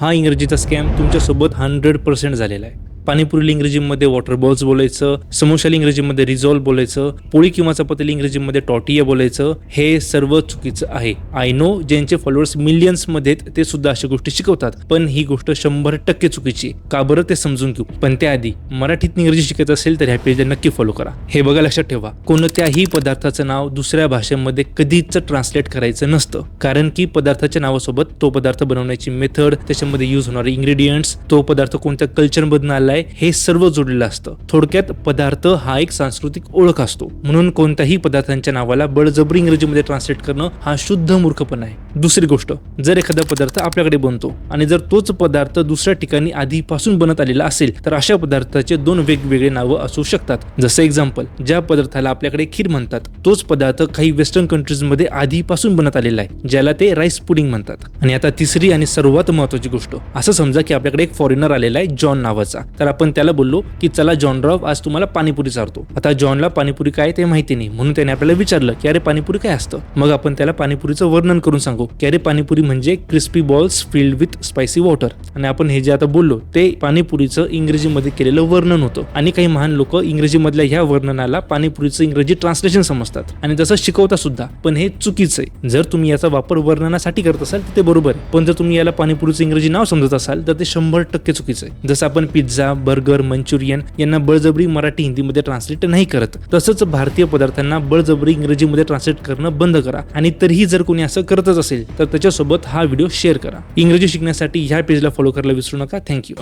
हा इंग्रजीचा स्कॅम तुमच्यासोबत हंड्रेड पर्सेंट झालेला आहे. पाणीपुरीला इंग्रजीमध्ये वॉटर बॉल्स बोलायचं समोशाला इंग्रजीमध्ये रिझॉल्व बोलायचं पोळी किंवा चपातीला इंग्रजीमध्ये टॉटिया बोलायचं हे सर्व चुकीचं आहे. आय नो ज्यांचे फॉलोअर्स मिलियन्समध्ये मध्ये ते सुद्धा अशा गोष्टी शिकवतात. पण ही गोष्ट शंभर टक्के चुकीची का बरं ते समजून घेऊ. पण त्याआधी मराठीत इंग्रजी शिकत असेल तर ह्या पेजला नक्की फॉलो करा. हे बघा लक्षात ठेवा. कोणत्याही पदार्थाचं नाव दुसऱ्या भाषेमध्ये कधीच ट्रान्सलेट करायचं नसतं. कारण की पदार्थाच्या नावासोबत तो पदार्थ बनवण्याची मेथड त्याच्यामध्ये यूज होणारे इंग्रेडियंट्स तो पदार्थ कोणत्या कल्चरमधून आलाय हे सर्व जोडलेलं असतं. थोडक्यात पदार्थ हा एक सांस्कृतिक ओळख असतो. म्हणून कोणत्याही पदार्थांच्या नावाला बळजबरी इंग्रजीमध्ये ट्रान्सलेट करणं हा शुद्ध मूर्खपणा आहे. दुसरी गोष्ट जर एखादा पदार्थ आपल्याकडे बनतो आणि जर तोच पदार्थ दुसऱ्या ठिकाणी आधीपासून बनत आलेला असेल तर अशा पदार्थाचे दोन वेगवेगळे नावं असू शकतात. जसं एक्झाम्पल ज्या पदार्थाला आपल्याकडे खीर म्हणतात तोच पदार्थ काही वेस्टर्न कंट्रीजमध्ये आधीपासून बनत आलेला आहे ज्याला ते राईस पुडिंग म्हणतात. आणि आता तिसरी आणि सर्वात महत्वाची गोष्ट असं समजा की आपल्याकडे एक फॉरेनर आलेला आहे जॉन नावाचा. तर आपण त्याला बोललो की चला जॉन रॉफ आज तुम्हाला पाणीपुरी चारतो. आता जॉनला पाणीपुरी काय ते माहिती नाही. म्हणून त्याने आपल्याला विचारलं की अरे पाणीपुरी काय असतं? मग आपण त्याला पाणीपुरीचं वर्णन करून सांगू की अरे पाणीपुरी म्हणजे crispy balls filled with spicy water आणि आपण हे जे आता बोललो ते पाणीपुरीचं इंग्रजीमध्ये केलेलं वर्णन होतं. आणि काही महान लोक इंग्रजीमधल्या ह्या वर्णनाला पाणीपुरीचं इंग्रजी ट्रान्सलेशन समजतात. आणि तसं शिकवता सुद्धा पण हे चुकीचं आहे. जर तुम्ही याचा वापर वर्णनासाठी करत असाल तर ते बरोबर आहे. पण जर तुम्ही याला पाणीपुरीचं इंग्रजी नाव समजत असाल तर ते शंभर टक्के चुकीचं आहे. जसं आपण पिझ्झा बर्गर मंचुरियन यांना बळजबरी मराठी हिंदीमध्ये ट्रान्सलेट नाही करत. तसंच भारतीय पदार्थांना बळजबरी इंग्रजीमध्ये ट्रान्सलेट करणं बंद करा. आणि तरीही जर कोणी असं करतच असेल तर त्याच्यासोबत हा व्हिडिओ शेअर करा. इंग्रजी शिकण्यासाठी ह्या पेजला फॉलो करायला विसरू नका. थँक्यू